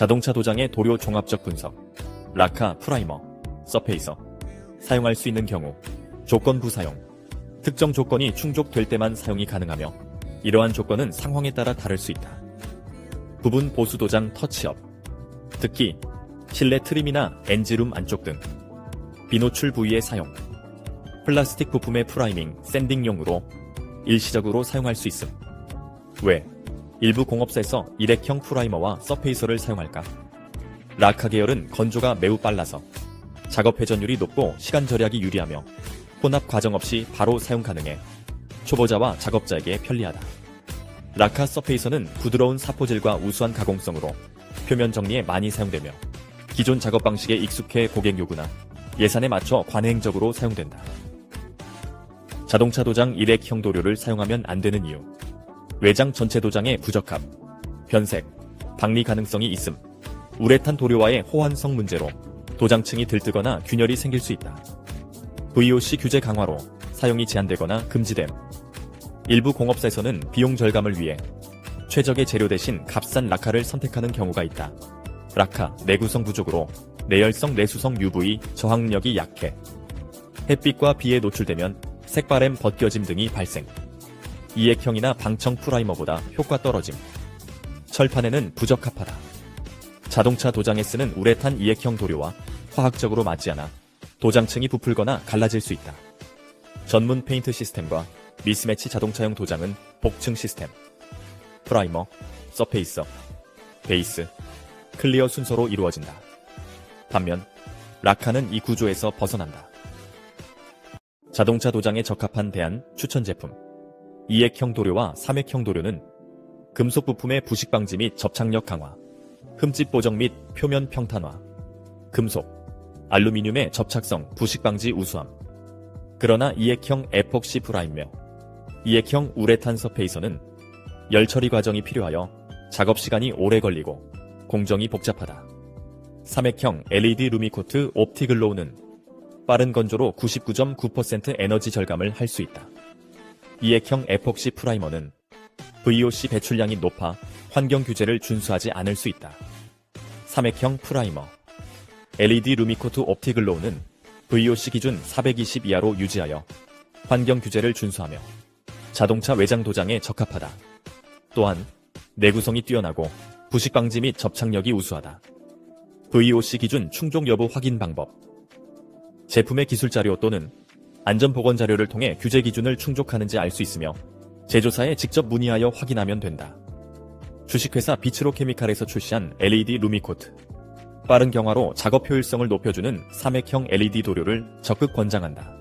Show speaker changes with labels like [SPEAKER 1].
[SPEAKER 1] 자동차 도장의 도료 종합적 분석, 라카 프라이머, 서페이서, 사용할 수 있는 경우, 조건부 사용, 특정 조건이 충족될 때만 사용이 가능하며 이러한 조건은 상황에 따라 다를 수 있다. 부분 보수 도장 터치업, 특히 실내 트림이나 엔지룸 안쪽 등 비노출 부위의 사용, 플라스틱 부품의 프라이밍, 샌딩용으로 일시적으로 사용할 수 있음. 왜? 일부 공업사에서 일회형 프라이머와 서페이서를 사용할까? 라카 계열은 건조가 매우 빨라서 작업 회전율이 높고 시간 절약이 유리하며 혼합 과정 없이 바로 사용 가능해 초보자와 작업자에게 편리하다. 라카 서페이서는 부드러운 사포질과 우수한 가공성으로 표면 정리에 많이 사용되며 기존 작업 방식에 익숙해 고객 요구나 예산에 맞춰 관행적으로 사용된다. 자동차 도장 일회형 도료를 사용하면 안 되는 이유. 외장 전체 도장의 부적합, 변색, 박리 가능성이 있음, 우레탄 도료와의 호환성 문제로 도장층이 들뜨거나 균열이 생길 수 있다. VOC 규제 강화로 사용이 제한되거나 금지됨. 일부 공업사에서는 비용 절감을 위해 최적의 재료 대신 값싼 라카를 선택하는 경우가 있다. 라카 내구성 부족으로 내열성 내수성 UV 저항력이 약해. 햇빛과 비에 노출되면 색바램 벗겨짐 등이 발생. 이액형이나 방청 프라이머보다 효과 떨어짐. 철판에는 부적합하다. 자동차 도장에 쓰는 우레탄 이액형 도료와 화학적으로 맞지 않아 도장층이 부풀거나 갈라질 수 있다. 전문 페인트 시스템과 미스매치 자동차용 도장은 복층 시스템, 프라이머, 서페이서, 베이스, 클리어 순서로 이루어진다. 반면 라카는 이 구조에서 벗어난다. 자동차 도장에 적합한 대안 추천 제품. 이액형 도료와 삼액형 도료는 금속 부품의 부식 방지 및 접착력 강화, 흠집 보정 및 표면 평탄화, 금속, 알루미늄의 접착성, 부식 방지 우수함. 그러나 이액형 에폭시 프라임며 이액형 우레탄 서페이서는 열 처리 과정이 필요하여 작업 시간이 오래 걸리고 공정이 복잡하다. 삼액형 LED 루미코트 옵티글로우는 빠른 건조로 99.9% 에너지 절감을 할 수 있다. 이액형 에폭시 프라이머는 VOC 배출량이 높아 환경 규제를 준수하지 않을 수 있다. 삼액형 프라이머 LED 루미코트 옵티글로우는 VOC 기준 420 이하로 유지하여 환경 규제를 준수하며 자동차 외장 도장에 적합하다. 또한 내구성이 뛰어나고 부식 방지 및 접착력이 우수하다. VOC 기준 충족 여부 확인 방법 제품의 기술 자료 또는 안전 보건 자료를 통해 규제 기준을 충족하는지 알 수 있으며 제조사에 직접 문의하여 확인하면 된다. 주식회사 비츠로 케미칼에서 출시한 LED 루미코트 빠른 경화로 작업 효율성을 높여주는 삼액형 LED 도료를 적극 권장한다.